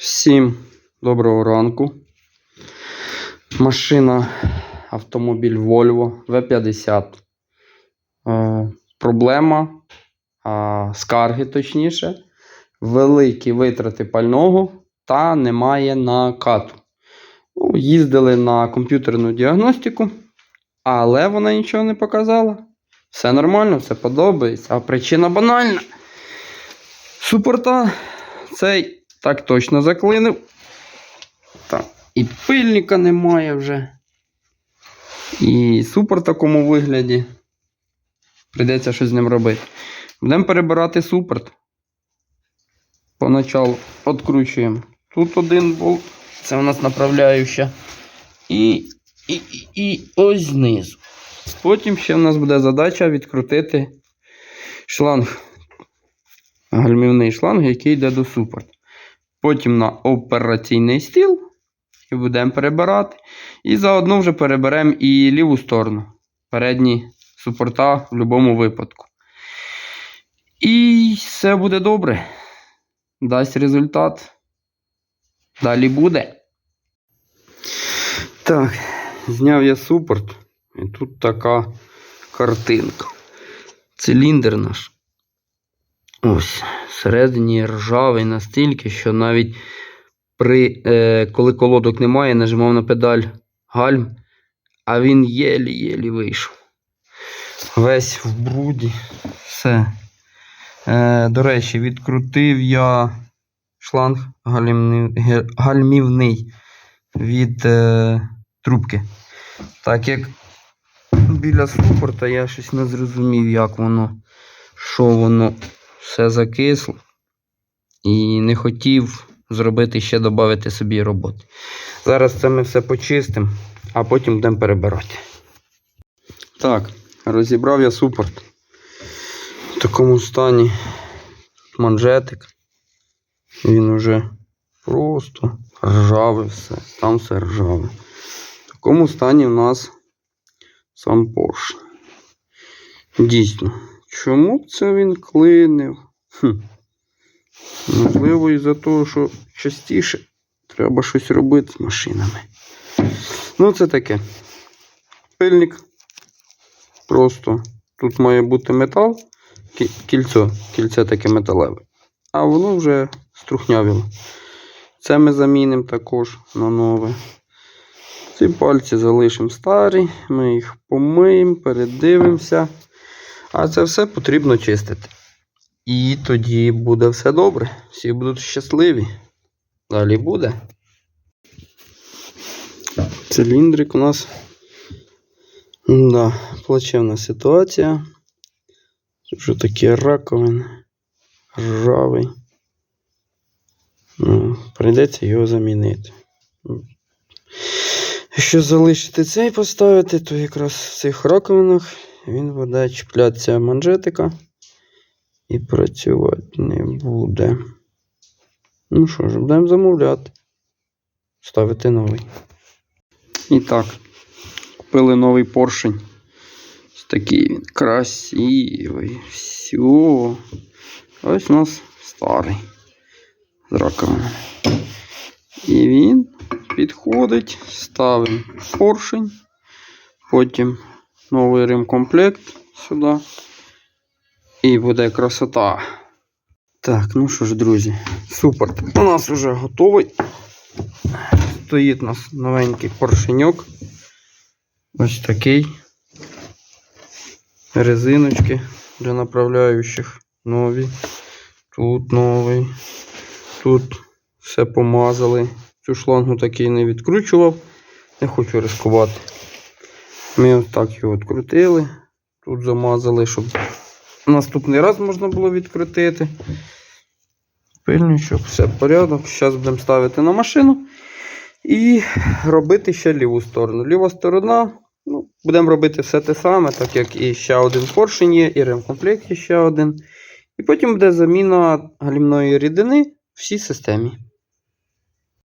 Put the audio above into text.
Всім доброго ранку. Машина автомобіль Volvo V50. Е, проблема, е, скарги точніше, великі витрати пального та немає накату. Ну, їздили на комп'ютерну діагностику, але вона нічого не показала. Все нормально, все подобається. А причина банальна. Супорта цей так точно заклинив. Так, і пильника немає вже. І супер в такому вигляді. Прийдеться щось з ним робити. Будемо перебирати супорт. Поначалу відкручуємо. Тут один болт, це у нас направляюча. І, і, і, ось знизу. Потім ще в нас буде задача відкрутити шланг. Гальмівний шланг, який йде до супорт. Потім на операційний стіл і будемо перебирати. І заодно вже переберемо і ліву сторону. Передні супорта в будь-якому випадку. І все буде добре. Дасть результат. Далі буде. Так, зняв я супорт. І тут така картинка. Циліндр наш. Ось, всередині ржавий настільки, що навіть при, е, коли колодок немає, нажимав на педаль гальм, а він єлі-єлі вийшов. Весь в бруді. Все. Е, до речі, відкрутив я шланг гальмівний, гальмівний від е, трубки. Так як біля супорта я щось не зрозумів, як воно, що воно все закисло. І не хотів зробити ще додати собі роботи. Зараз це ми все почистимо, а потім будемо перебирати. Так, розібрав я супорт. В такому стані манжетик. Він уже просто ржавий все. Там все ржаве. В такому стані в нас сам поршень. Дійсно. Чому це він клинив? Хм. Можливо, із-за того, що частіше треба щось робити з машинами. Ну, це таке. Пильник. Просто тут має бути метал, кі- кільцо, кільце таке металеве. А воно вже струхнявіло. Це ми замінимо також на нове. Ці пальці залишимо старі, ми їх помиємо, передивимося. А це все потрібно чистити. І тоді буде все добре. Всі будуть щасливі. Далі буде. Циліндрик у нас. Да, плачевна ситуація. Вже такі раковини. Ржавий. Ну, прийдеться його замінити. Якщо залишити цей поставити, то якраз в цих раковинах він буде чіплятися манжетика і працювати не буде. Ну що ж, будемо замовляти. Ставити новий. І так, купили новий поршень. Такий він красивий. Все. Ось у нас старий. З раковинами. І він підходить, ставимо поршень, потім новий ремкомплект сюди. І буде красота. Так, ну що ж, друзі, супер. У нас вже готовий. Стоїть у нас новенький поршеньок. Ось такий. Резиночки для направляючих нові. Тут новий. Тут все помазали. Цю шлангу такий не відкручував. Не хочу ризикувати. Ми ось так його відкрутили. Тут замазали, щоб наступний раз можна було відкрутити. Пильничок, все порядок. Зараз будемо ставити на машину і робити ще ліву сторону. Ліва сторона, ну, будемо робити все те саме, так як і ще один поршень є, і ремкомплект ще один. І потім буде заміна гальмної рідини в всій системі.